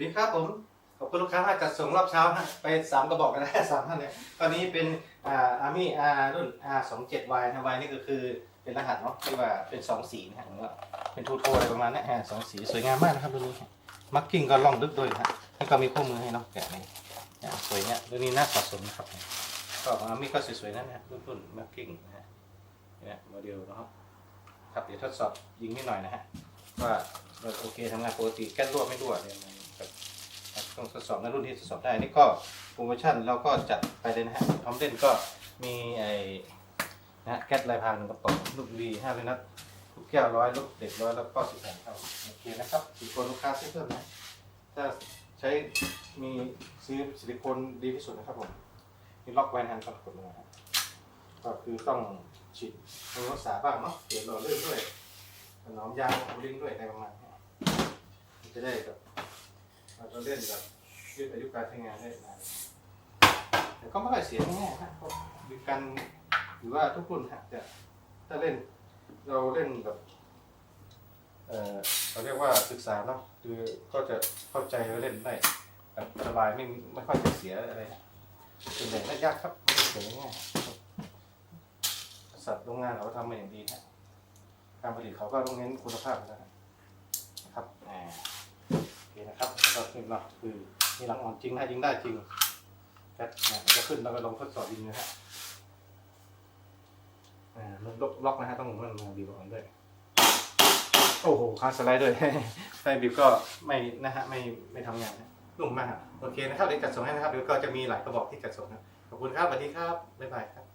ดีครับผม ขอบคุณลูกค้าจัดส่งรอบเช้าฮะไปสามกระบอกกันนะสามท่านเลยตอนนี้เป็นอ่าอาร์มี่อาร์รุ่น R 2 7 Y นะ Y นี่ก็คือเป็นรหัสเนาะที่ว่าเป็นสองสีนะฮะหรือว่าเป็นทูโทอะไรประมาณนี้ฮะสองสีสวยงามมากนะครับรุ่นนี้มักกิ้งก็ล่องลึกด้วยฮะแล้วก็มีคู่มือให้เนาะแกะนี่เนี่ยสวยเนี่ยรุ่นนี้น่าสะสมนะครับก็อาร์มี่ก็สวยๆนั่นนะรุ่นรุ่นมักกิ้งนะฮะเนี่ยโมเดลนะครับครับเดี๋ยวทดสอบยิงนิดหน่อยนะฮะว่าโอเคทำงานปกติแก๊สรั่วไม่รั่วเนี่ย องทดสอบในรุ่นที่ทดสอบได้นี่ก็โปรโมชั่นเราก็จัดไปเลยนะฮะพร้อมเล่นก็มีไอ้นะฮะแก๊สลายพรางหนึ่งกระป๋องลูกดีห้าเลยนัดลูกแก้วร้อยลูกเด็กร้อยแล้วก็สิบแผ่นครับโอเคนะครับสิลิโคนลูกค้าซื้อเพิ่มนะถ้าใช้มีซื้อซิลิโคนดีที่สุดนะครับผมมีล็อกไว้นะฮะสำหรับกดลงนะครับก็คือต้องฉีดทำรักษาบ้างเนาะเปลี่ยนหล่อลื่นด้วยถนอมยางบูริงด้วยอะไรประมาณนี้จะได้แบบ เราจะเล่นแบบยืดอายุการใช้งานได้นานแต่ก็ไม่ค่อยเสียง่ายๆนะเพราะมีการหรือว่าทุกรุ่นฮะจะถ้าเล่นเราเล่นแบบเออเราเรียกว่าศึกษาเนาะคือก็จะเข้าใจว่าเล่นได้แบบสบายไม่ไม่ค่อยจะเสียอะไรส่วนใหญ่ไม่ยากครับไม่เสียง่ายสัตว์โรงงานเขาก็ทำมาอย่างดีนะการผลิตเขาก็ต้องเน้นคุณภาพนะครับ อ่า นะครับก็ขึ้นเนาะคือมีหลังอ่อนจริงนะยิงได้จริงแคทเนี่ยจะขึ้นเราไปลองทดสอบยิงนะฮะอ่าล็อกล็อกนะฮะต้องมันบีบก่อนด้วยโอ้โหคาสไลด์ด้วยไฟบิวก็ไม่นะฮะไม่ไม่ทำงานนะนุ่มมากโอเคนะครับเดี๋ยวจัดส่งให้นะครับเดี๋ยวก็จะมีหลายกระบอกที่จัดส่งนะขอบคุณครับสวัสดีครับบ๊ายบายครับ